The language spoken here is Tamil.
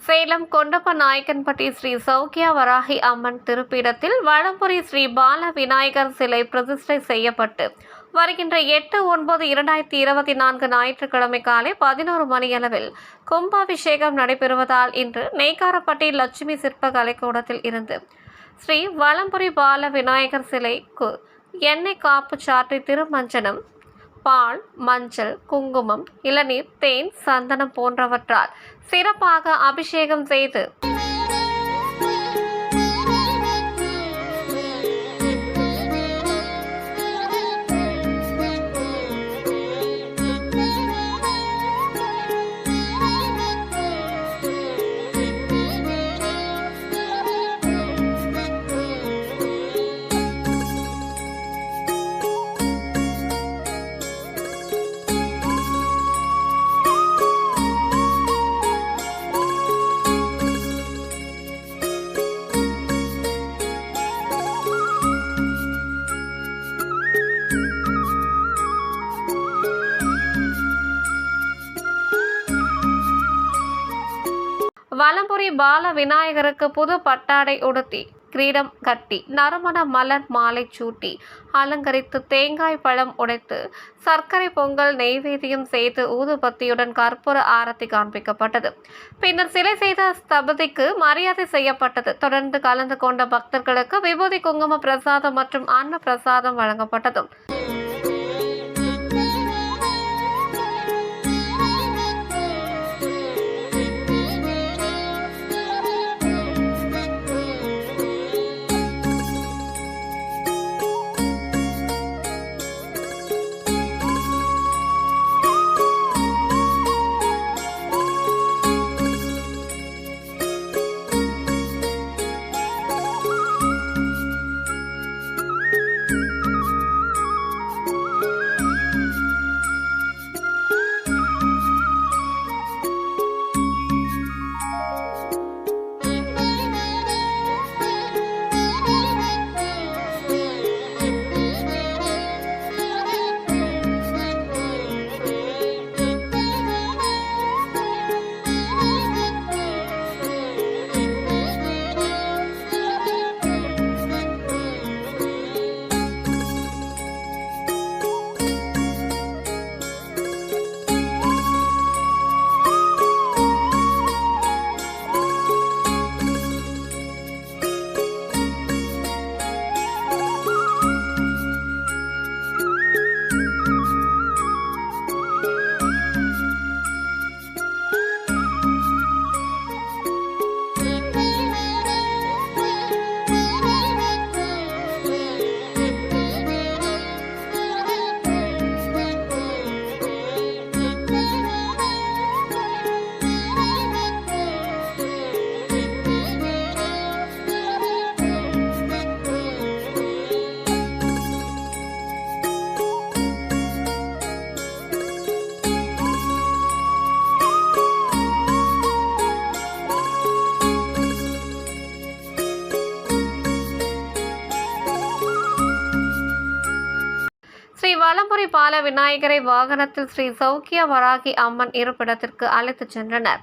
சேலம் கொண்டப்ப நாயக்கன்பட்டி ஸ்ரீ சௌக்கியா வராகி அம்மன் திருப்பீடத்தில் வளம்புரி ஸ்ரீ பால விநாயகர் சிலை பிரதிஷ்டை செய்யப்பட்டு வருகின்ற எட்டு ஒன்பது இரண்டாயிரத்தி இருபத்தி நான்கு ஞாயிற்றுக்கிழமை காலை பதினோரு மணியளவில் கும்பாபிஷேகம் நடைபெறுவதால் இன்று நெய்க்காரப்பட்டி லட்சுமி சிற்ப கலைக்கூடத்தில் இருந்து ஸ்ரீ வலம்புரி பால விநாயகர் சிலைக்கு எண்ணெய் காப்பு சாற்றி திருமஞ்சனம் பால் மஞ்சள் குங்குமம் இளநீர் தேன் சந்தனம் போன்றவற்றால் சிறப்பாக அபிஷேகம் செய்து கல்லூரி பால விநாயகருக்கு புது பட்டாடை உடுத்தி கிரீடம் கட்டி நறுமண மலர் மாலை சூட்டி அலங்கரித்து தேங்காய் பழம் உடைத்து சர்க்கரை பொங்கல் நெய்வேத்தியம் செய்து ஊதுபத்தியுடன் கற்பூர ஆரத்தி காண்பிக்கப்பட்டது. பின்னர் சிலை செய்த ஸ்தபதிக்கு மரியாதை செய்யப்பட்டது. தொடர்ந்து கலந்து கொண்ட பக்தர்களுக்கு விபூதி குங்கும பிரசாதம் மற்றும் அன்ன பிரசாதம் வழங்கப்பட்டதும். ஸ்ரீ பால விநாயகரை வாகனத்தில் ஸ்ரீ சௌக்கிய வராகி அம்மன் இருப்பிடத்திற்கு அழைத்துச் சென்றனர்.